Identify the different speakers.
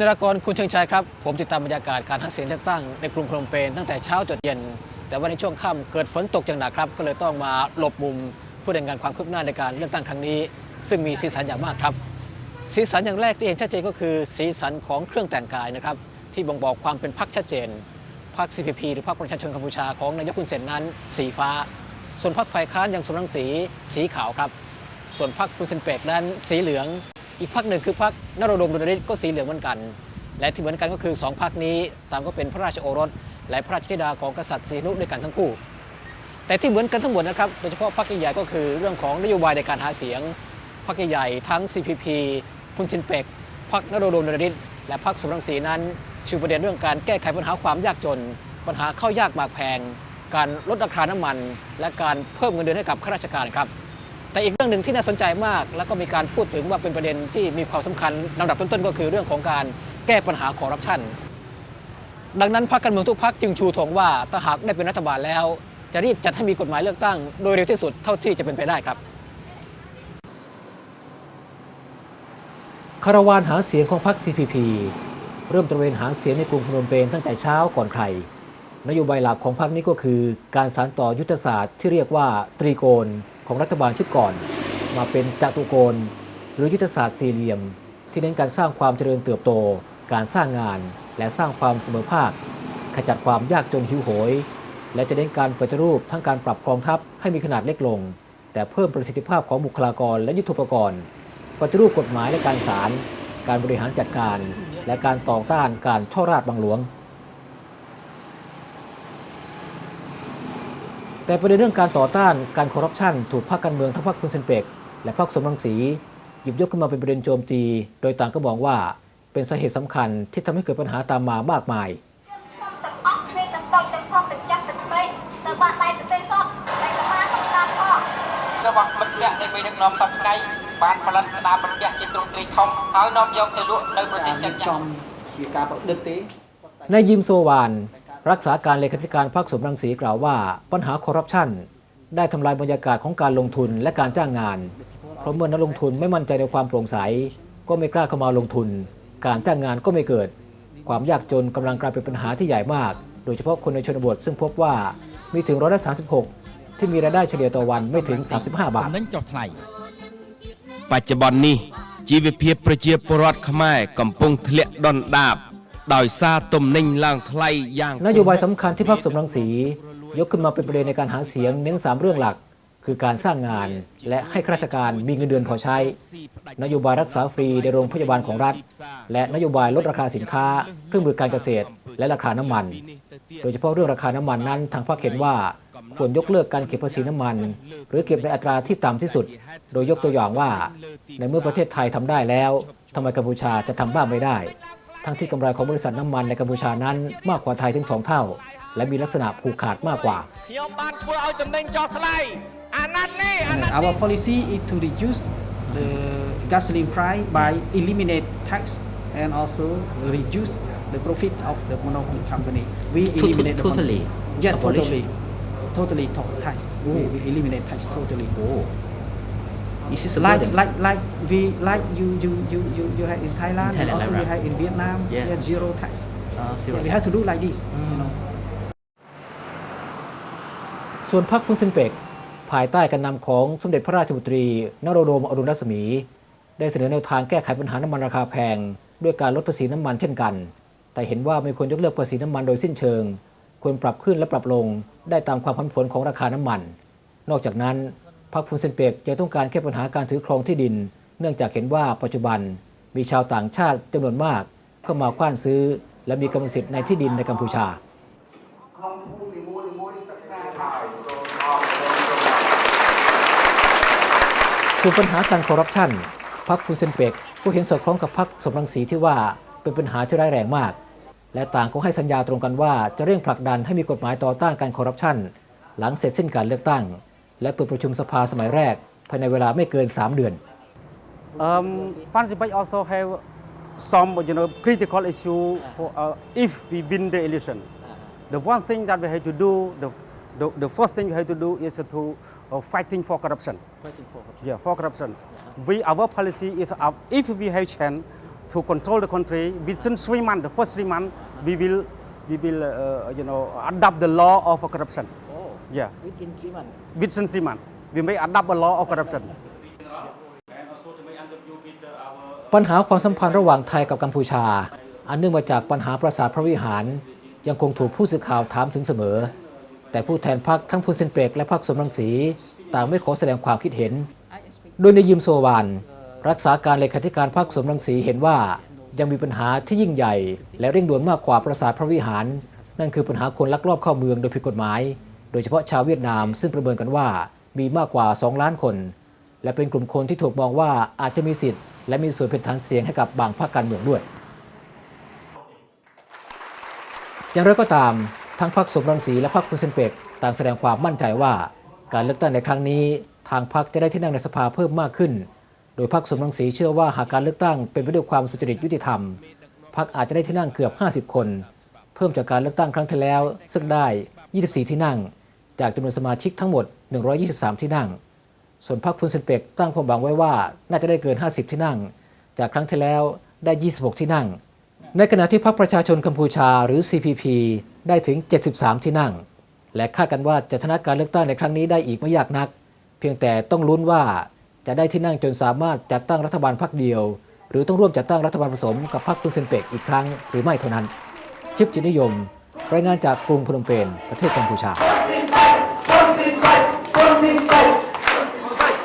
Speaker 1: นรกรคุณเชิงชัยครับ ผมติดตามบรรยากาศการหาเสียงเลือกตั้งในกรุงพนมเปญตั้งแต่เช้าจนเย็น แต่ว่าในช่วงค่ำเกิดฝนตกอย่างหนักครับ ก็เลยต้องมาหลบมุมเพื่อรายงานความคืบหน้าในการเลือกตั้งครั้งนี้ ซึ่งมีสีสันอย่างมากครับ สีสันอย่างแรกที่เห็นชัดเจนก็คือ สีสันของเครื่องแต่งกายนะครับที่บ่งบอกความเป็นพรรคชัดเจนพรรค CPP หรือพรรคประชาชนกัมพูชาของนายกคุณเซนนั้น สีฟ้า ส่วนพรรคฝ่ายค้านอย่างสมรังสีสีขาวครับ ส่วนพรรคฟูเซนเปกนั้นสีเหลือง อีกพรรคหนึ่งคือพรรคนรดมดุลฤทธิ์ก็สีเหลืองเหมือนกัน และที่เหมือนกันก็คือสองพรรคนี้ต่างก็เป็นพระราชโอรส และพระราชธิดาของกษัตริย์สีนุด้วยกันทั้งคู่ แต่ที่เหมือนกันทั้งหมดนะครับโดยเฉพาะพรรคใหญ่ๆก็คือเรื่องของนโยบายในการหาเสียงพรรคใหญ่ทั้ง CPP คุณซินเปกพรรคนรดมดุลฤทธิ์และพรรคสมรังสีนั้นชูประเด็นเรื่องการแก้ไขปัญหาความยากจน ปัญหาข้าวยากหมากแพง การลดราคาน้ำมัน และการเพิ่มเงินเดือนให้กับข้าราชการครับ แต่อีกเรื่องหนึ่งที่น่าสนใจมาก แล้วก็มีการพูดถึงว่าเป็นประเด็นที่มีความสำคัญลำดับต้นๆ ก็คือเรื่องของการแก้ปัญหาคอร์รัปชันดังนั้นพรรคการเมืองทุกพรรคจึงชูธงว่าถ้าหากได้เป็นรัฐบาลแล้ว จะรีบจัดให้มีกฎหมายเลือกตั้ง โดยเร็วที่สุดเท่าที่จะเป็นไปได้ครับคาราวานหาเสียงของพรรค CPP เริ่มตระเวนหาเสียงในกรุงพนมเปญตั้งแต่เช้าก่อนใคร นโยบายหลักของพรรคนี้ก็คือ การสานต่อยุทธศาสตร์ที่เรียกว่าตรีโกณ ของรัฐบาลชุดก่อน มาเป็นจัตุโกณหรือยุทธศาสตร์สี่เหลี่ยม ที่เน้นการสร้างความเจริญเติบโต การสร้างงาน และสร้างความเสมอภาค ขจัดความยากจนหิวโหย และจะเน้นการปฏิรูปทั้งการปรับกองทัพให้มีขนาดเล็กลง แต่เพิ่มประสิทธิภาพของบุคลากรและยุทธปกรณ์ ปฏิรูปกฎหมายและการศาลการบริหารจัดการ และการต่อต้านการช่อราชบังหลวง แต่ประเด็นเรื่องการต่อต้านการคอร์รัปชันถูกพรรคการเมืองทั้งพรรคฟุนเซนเปก และพรรคสมรังสี หยิบยกขึ้นมาเป็นประเด็นโจมตี โดยต่างก็มองว่าเป็นสาเหตุสำคัญที่ทำให้เกิดปัญหาตามมามากมาย
Speaker 2: ទាំងអស់គ្នាទាំងតូចទាំងធំទាំងចាស់ទាំងក្មេងទៅបាក់ដៃប្រទេសសតតែកម្មាសម្រាប់ផង
Speaker 3: របស់មិត្តភ័ក្តិនៃពេលដឹកនាំសពថ្ងៃបានផលិតក្តារប្រទះជាទ្រង់ទ្រាយធំហើយនាំយកទៅលក់នៅប្រទេសចិនយ៉ាង
Speaker 4: ជាការប្រឌិតទេ
Speaker 1: นายยิมโซวาน รักษาการเลขาธิการพรรคสมรังสีกล่าวว่าปัญหาคอร์รัปชันได้ทำลายบรรยากาศของการลงทุนและการจ้างงาน เพราะเมื่อนักลงทุนไม่มั่นใจในความโปร่งใส ก็ไม่กล้าเข้ามาลงทุน การจ้างงานก็ไม่เกิด ความยากจนกำลังกลายเป็นปัญหาที่ใหญ่มาก โดยเฉพาะคนในชนบทซึ่งพบว่ามีถึงร้อยละ36 ที่มีรายได้เฉลี่ยต่อวันไม่ถึง 35 บาท
Speaker 5: ចំណេញចុះថ្លៃបច្ចុប្បន្ននេះជីវភាពប្រជាពលរដ្ឋខ្មែរកំពុងធ្លាក់ដុនដាប ดอยซาตมนิงลางไคลย่าง
Speaker 1: นโยบายสำคัญที่พรรคสมรังสี ยกขึ้นมาเป็นประเด็นในการหาเสียงเน้น 3 เรื่องหลัก คือการสร้างงาน และให้ข้าราชการมีเงินเดือนพอใช้ นโยบายรักษาฟรีในโรงพยาบาลของรัฐ และนโยบายลดราคาสินค้า เครื่องมือการเกษตร และราคาน้ำมัน โดยเฉพาะเรื่องราคาน้ำมันนั้น ทางภาคเห็นว่าควรยกเลิกการเก็บภาษีน้ำมัน หรือเก็บในอัตราที่ต่ำที่สุด โดยยกตัวอย่างว่า ในเมื่อประเทศไทยทำได้แล้วทำไมกัมพูชาจะทำบ้างไม่ได้ ทั้งที่กำไรของบริษัทน้ำมันในกัมพูชานั้นมากกว่าไทยถึง 2 เท่า และมีลักษณะผูกขาดมากกว่า
Speaker 4: Our policy is to reduce the gasoline price by eliminate tax and also reduce the profit of the monopoly company. We eliminate
Speaker 1: totally.
Speaker 4: Yes, totally. Totally tax. We eliminate tax totally. Oh.
Speaker 1: Is this
Speaker 4: Like like like we like you you you you you have in Thailand,
Speaker 1: In Thailand,
Speaker 4: and also
Speaker 1: right.
Speaker 4: we have in Vietnam.
Speaker 1: Yes.
Speaker 4: We have zero tax. Yeah, we have to do like this. You know.
Speaker 1: ส่วนพรรคฟุนเซนเปกภายใต้การนำของสมเด็จพระราชบุตรีนโรดมอรุณรัศมี ได้เสนอแนวทางแก้ไขปัญหาน้ำมันราคาแพง ด้วยการลดภาษีน้ำมันเช่นกัน แต่เห็นว่าไม่ควรยกเลิกภาษีน้ำมันโดยสิ้นเชิง ควรปรับขึ้นและปรับลงได้ตามความผันผวนของราคาน้ำมัน นอกจากนั้น พรรคฟุนเซนเปกยังต้องการแก้ปัญหาการถือครองที่ดิน เนื่องจากเห็นว่าปัจจุบันมีชาวต่างชาติจำนวนมากเข้ามากว้านซื้อ และมีกรรมสิทธิ์ในที่ดินในกัมพูชา ส่วนปัญหาการคอร์รัปชันพรรคฟูเซนเปกก็เห็นสอดคล้องกับพรรคสมรังสีที่ว่าเป็นปัญหาที่ร้ายแรงมาก และต่างก็ให้สัญญาตรงกันว่าจะเร่งผลักดันให้มีกฎหมายต่อต้านการคอร์รัปชันหลังเสร็จสิ้นการเลือกตั้ง และเปิดประชุมสภาสมัยแรก ภายในเวลาไม่เกิน 3 เดือน
Speaker 6: Um, Fansibay also have some, you know, critical issue for uh, if we win the election. The one thing that we have to do, the, the, the first thing we have to do is to uh, fighting for corruption. Yeah, for corruption. We our policy is uh, if we have chance, to control the country. Within three months, the first three months, we will, we will, uh, you know, adopt the law of corruption. Yeah,
Speaker 1: within three months
Speaker 6: within three months, we may adopt a law of corruption.
Speaker 1: ปัญหาความสัมพันธ์ระหว่างไทยกับกัมพูชา อันเนื่องมาจากปัญหาปราสาทพระวิหาร ยังคงถูกผู้สื่อข่าวถามถึงเสมอ แต่ผู้แทนพรรคทั้งฟุนเซนเปกและพรรคสมรังสี ต่างไม่ขอแสดงความคิดเห็น โดยในยิมโซวานรักษาการเลขาธิการพรรคสมรังสีเห็นว่ายังมีปัญหาที่ยิ่งใหญ่ และเร่งด่วนมากกว่าปราสาทพระวิหาร นั่นคือปัญหาคนลักลอบเข้าเมืองโดยผิดกฎหมายโดยเฉพาะชาวเวียดนามซึ่งประเมินกันว่ามีมากกว่า 2 ล้านคน และเป็นกลุ่มคนที่ถูกมองว่าอาจจะมีสิทธิ์และมีส่วนเป็นฐานเสียงให้กับบางพรรคการเมืองด้วย อย่างไรก็ตามทั้งพรรคสมรังสีและพรรคคุณเซนเปกต่างแสดงความมั่นใจว่า การเลือกตั้งในครั้งนี้ ทางพรรคจะได้ที่นั่งในสภาเพิ่มมากขึ้น โดยพรรคสมรังสีเชื่อว่าหากการเลือกตั้งเป็นไปด้วยความสุจริตยุติธรรมพรรคอาจจะได้ที่นั่งเกือบ 50 คน เพิ่มจากการเลือกตั้งครั้งที่แล้ว ซึ่งได้ 24 ที่นั่ง จากจำนวนสมาชิกทั้งหมด 123 ที่นั่ง ส่วนพรรคฟุนเซนเปกตั้งความหวังไว้ว่าน่าจะได้เกิน 50 ที่นั่ง จากครั้งที่แล้วได้ 26 ที่นั่ง ในขณะที่พรรคประชาชนกัมพูชาหรือ CPP ได้ถึง 73 ที่นั่ง และคาดกันว่าจะชนะการเลือกตั้งในครั้งนี้ได้อีกไม่ยากนัก เพียงแต่ต้องลุ้นว่าจะได้ที่นั่งจนสามารถจัดตั้งรัฐบาลพรรคเดียว หรือต้องร่วมจัดตั้งรัฐบาลผสมกับพรรคฟุนเซนเปกอีกครั้งหรือไม่เท่านั้น ชิปจิตนิยม รายงานจากกรุงพนมเปญประเทศกัมพูชา